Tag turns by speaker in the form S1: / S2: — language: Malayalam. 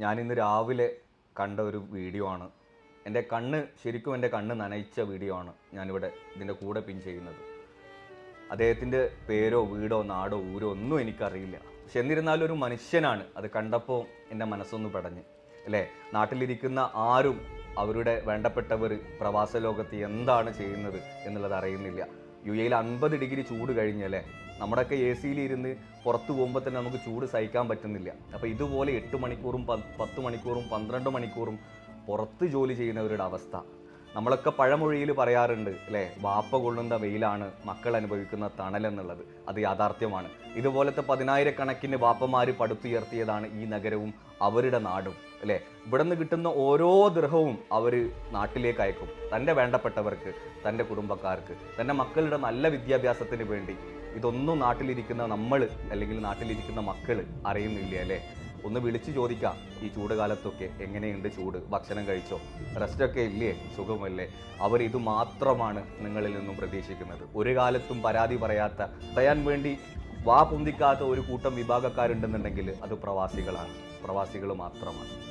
S1: ഞാൻ ഇന്ന് രാവിലെ കണ്ട ഒരു വീഡിയോ ആണ്. എന്റെ കണ്ണ് ശരിക്കും എന്റെ കണ്ണ് നനയിച്ച വീഡിയോ ആണ് ഞാനിവിടെ ഇതിന്റെ കൂടെ പിൻ ചെയ്യുന്നത്. അദ്ദേഹത്തിന്റെ പേരോ വീടോ നാടോ ഊരോ ഒന്നും എനിക്കറിയില്ല. പക്ഷെ എന്നിരുന്നാലും ഒരു മനുഷ്യനാണ് അത് കണ്ടപ്പോൾ എന്റെ മനസ്സൊന്ന് പടഞ്ഞ്. അല്ലേ? നാട്ടിലിരിക്കുന്ന ആരും അവരുടെ വേണ്ടപ്പെട്ടവർ പ്രവാസ ലോകത്ത് എന്താണ് ചെയ്യുന്നത് എന്നുള്ളത് അറിയുന്നില്ല. യു എയിൽ അൻപത് ഡിഗ്രി ചൂട് കഴിഞ്ഞല്ലേ? നമ്മുടെയൊക്കെ എ സിയിൽ ഇരുന്ന് പുറത്ത് പോകുമ്പോൾ തന്നെ നമുക്ക് ചൂട് സഹിക്കാൻ പറ്റുന്നില്ല. അപ്പോൾ ഇതുപോലെ എട്ട് മണിക്കൂറും പത്ത് മണിക്കൂറും പന്ത്രണ്ട് മണിക്കൂറും പുറത്ത് ജോലി ചെയ്യുന്നവരുടെ അവസ്ഥ നമ്മളൊക്കെ പഴമൊഴിയിൽ പറയാറുണ്ട് അല്ലേ? വാപ്പ കൊള്ളുന്ന വെയിലാണ് മക്കൾ അനുഭവിക്കുന്ന തണൽ എന്നുള്ളത്. അത് യാഥാർത്ഥ്യമാണ്. ഇതുപോലത്തെ പതിനായിരക്കണക്കിന് വാപ്പമാർ പടുത്തുയർത്തിയതാണ് ഈ നഗരവും അവരുടെ നാടും അല്ലേ? ഇവിടെ നിന്ന് കിട്ടുന്ന ഓരോ ദൃഹവും അവർ നാട്ടിലേക്ക് അയക്കും. തന്റെ വേണ്ടപ്പെട്ടവർക്ക് തന്റെ കുടുംബക്കാർക്ക് തന്റെ മക്കളുടെ നല്ല വിദ്യാഭ്യാസത്തിന് വേണ്ടി. ഇതൊന്നും നാട്ടിലിരിക്കുന്ന നമ്മൾ അല്ലെങ്കിൽ നാട്ടിലിരിക്കുന്ന മക്കൾ അറിയുന്നില്ല അല്ലേ? ഒന്ന് വിളിച്ചു ചോദിക്കാം ഈ ചൂട് കാലത്തൊക്കെ എങ്ങനെയുണ്ട് ചൂട്? ഭക്ഷണം കഴിച്ചോ? റെസ്റ്റൊക്കെ ഇല്ലേ? സുഖമല്ലേ? അവർ ഇത് മാത്രമാണ് നിങ്ങളിൽ നിന്നും പ്രതീക്ഷിക്കുന്നത്. ഒരു കാലത്തും പരാതി പറയാത്ത പറയാൻ വേണ്ടി വാ പൊന്തിക്കാത്ത ഒരു കൂട്ടം വിഭാഗക്കാരുണ്ടെന്നുണ്ടെങ്കിൽ അത് പ്രവാസികളാണ്. പ്രവാസികൾ മാത്രമാണ്.